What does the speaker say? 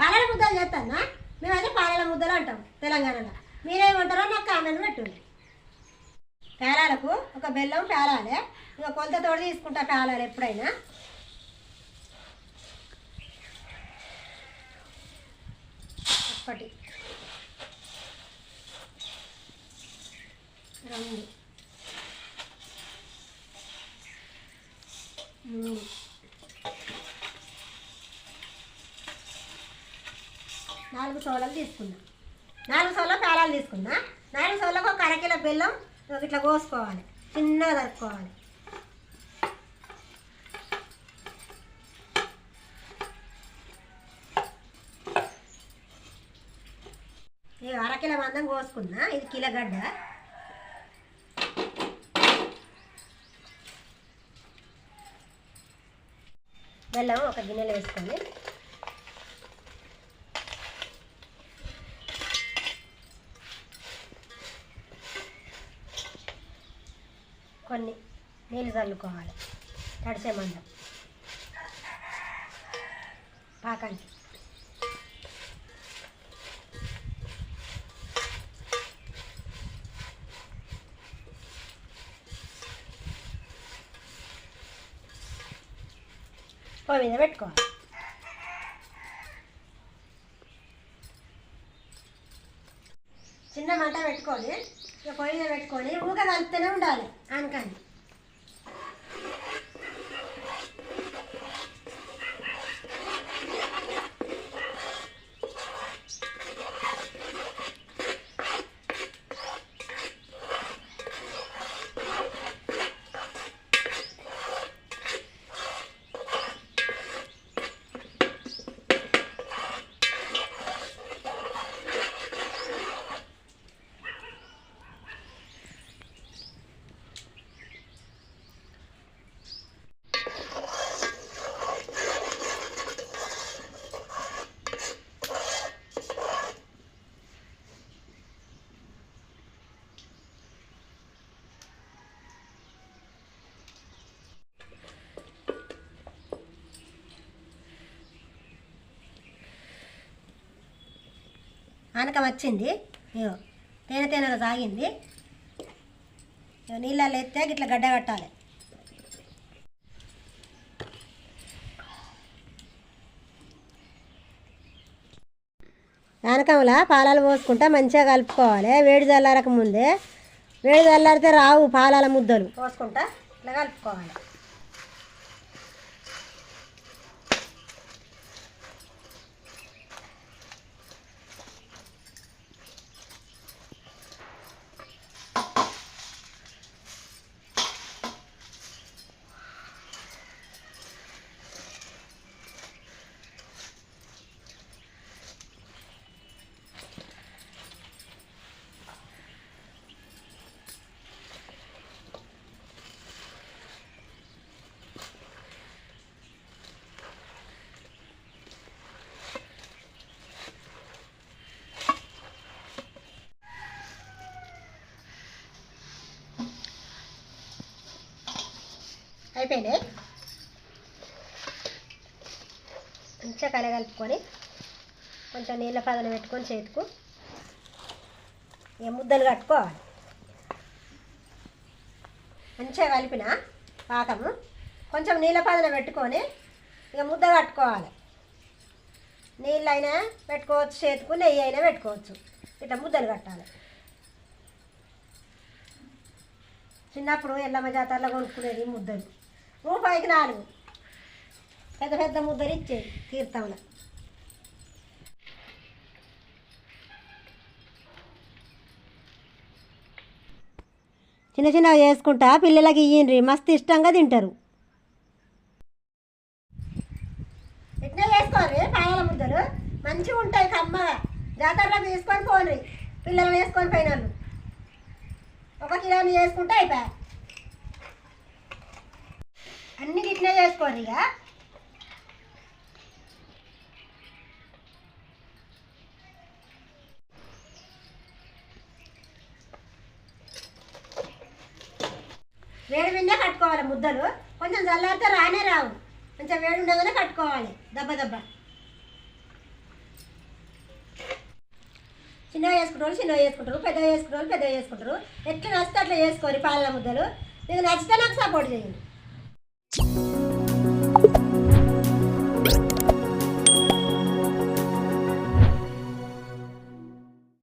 పాలల ముద్దలు చేస్తానా? మేమైతే పాలల ముద్దలు అంటాం తెలంగాణలో. మీరేమంటారో నాకు కామెంట్ పెట్టండి. పేలాలకు ఒక బెల్లం పేలాలి ఇక కొలతతోటి తీసుకుంటా పేలాలి ఎప్పుడైనా. ఒకటి. రెండు. మూడు. నాలుగు సోలలు తీసుకున్నా. నాలుగు సోళ్ళ పేలాలు తీసుకున్నా. నాలుగు సోళ్ళకు ఒక అరకిలో బెల్లం ఇట్లా కోసుకోవాలి. చిన్నగా తరుక్కోవాలి. ఇక అరకిలో మందం కోసుకున్నా. ఇది కిలోగడ్డ బెల్లం ఒక గిన్నెలో వేసుకొని కొన్ని నీళ్ళు చల్లుకోవాలి. తడిసే మందం. పాకానికి పొయ్యి మీద పెట్టుకోవాలి. చిన్న మంట పెట్టుకోండి ఇక పొయ్యి పెట్టుకొని ఊక కలుపుతూనే ఉండాలి. అనకండి ఆనకం వచ్చింది. ఇగో తేనె తేనెలో తాగింది నీళ్ళల్లో ఎత్తే ఇట్లా గడ్డ కట్టాలి. ఆనకంలో పాలాలు పోసుకుంటా మంచిగా కలుపుకోవాలి. వేడి చల్లారక ముందే వేడి చల్లారితే రావు పాలాల ముద్దలు. పోసుకుంటా ఇట్లా కలుపుకోవాలి. అయిపోయినాయి మంచిగా కలగలుపుకొని కొంచెం నీళ్ళ పదన పెట్టుకొని చేతుకు ఇక ముద్దలు కట్టుకోవాలి. మంచిగా కలిపిన పాకము. కొంచెం నీళ్ళ పదన పెట్టుకొని ఇక ముద్ద కట్టుకోవాలి. నీళ్ళు అయినా పెట్టుకోవచ్చు చేతుకు నెయ్యి అయినా పెట్టుకోవచ్చు. ఇట్లా ముద్దలు కట్టాలి. చిన్నప్పుడు ఎల్లమ్మ జాతరలో కొనుక్కునేది ముద్దలు. రూపాయికి నాలుగు. పెద్ద పెద్ద ముద్దలు ఇచ్చేది తీర్థంలో. చిన్న చిన్నగా చేసుకుంటా పిల్లలకి ఇయ్యండ్రి మస్తు ఇష్టంగా తింటారు. ఇట్లా చేసుకోండి పావల ముద్దలు? మంచిగా ఉంటాయి కమ్మగా జాతరలో తీసుకొని పోండి పిల్లలు వేసుకొని పోయినారు ఒక కిలోని చేసుకుంటే అయిపోయా. ఇట్లే చేసుకోరు ఇక వేడి విన్నే కట్టుకోవాలి ముద్దలు. కొంచెం చల్లారితే రానే రావు. కొంచెం వేడి ఉండగానే కట్టుకోవాలి. దెబ్బ దెబ్బ. చిన్నగా చేసుకుంటారు చిన్నగా చేసుకుంటారు పెద్దగా చేసుకుంటారు పెద్దగా చేసుకుంటారు ఎట్లా నచ్చితే అట్లా చేసుకోరు పాలన ముద్దలు. మీకు నచ్చితే నాకు సపోర్ట్ చేయండి